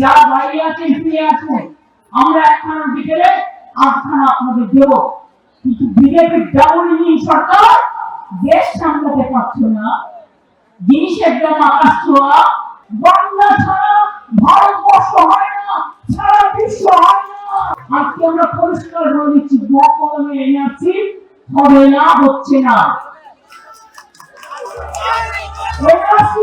যারা বাইরে আছেন, ফিরে আসুন। আমরা একখানা বিকেলে আটখানা আপনাদের দেব। কিন্তু বিজেপির ডাবল ইঞ্জিন সরকার দেশ সামলাতে পারছে না। জিনিসের দাম আকাশ ছোঁয়া। বাংলা ছাড়া ভারতবর্ষ হয় না, সারা বিশ্ব হয় না। আজকে আমরা পরিষ্কার করে দিচ্ছি বকলমে এনআরসি হবে না, হচ্ছে না। এনআরসি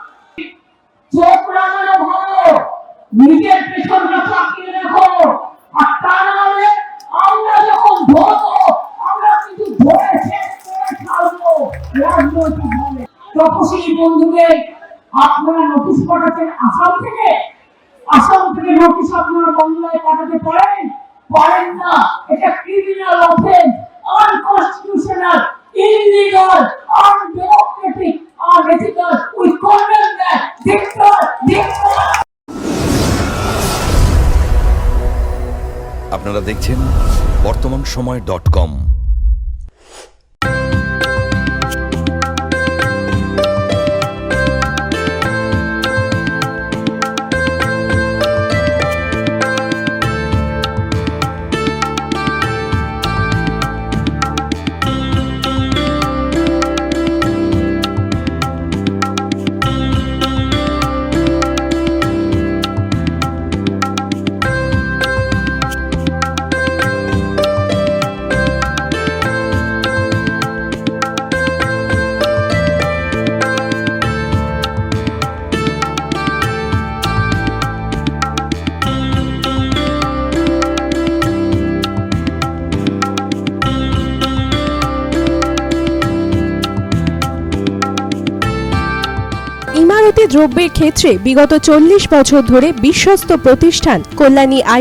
তপশিলি বন্ধুদের আপনারা আসাম থেকে আসাম থেকে নোটিশ আপনারা বাংলায় পাঠাতে পারেন। পারেন না, এটা criminal offence unconstitutional illegal undemocratic unethical we condemn that dictator dictator আপনারা দেখছেন বর্তমান সময় ডট কম। ইমারতি দ্রব্যের ক্ষেত্রে বিগত চল্লিশ বছর ধরে বিশ্বস্ত প্রতিষ্ঠান কল্যাণী আই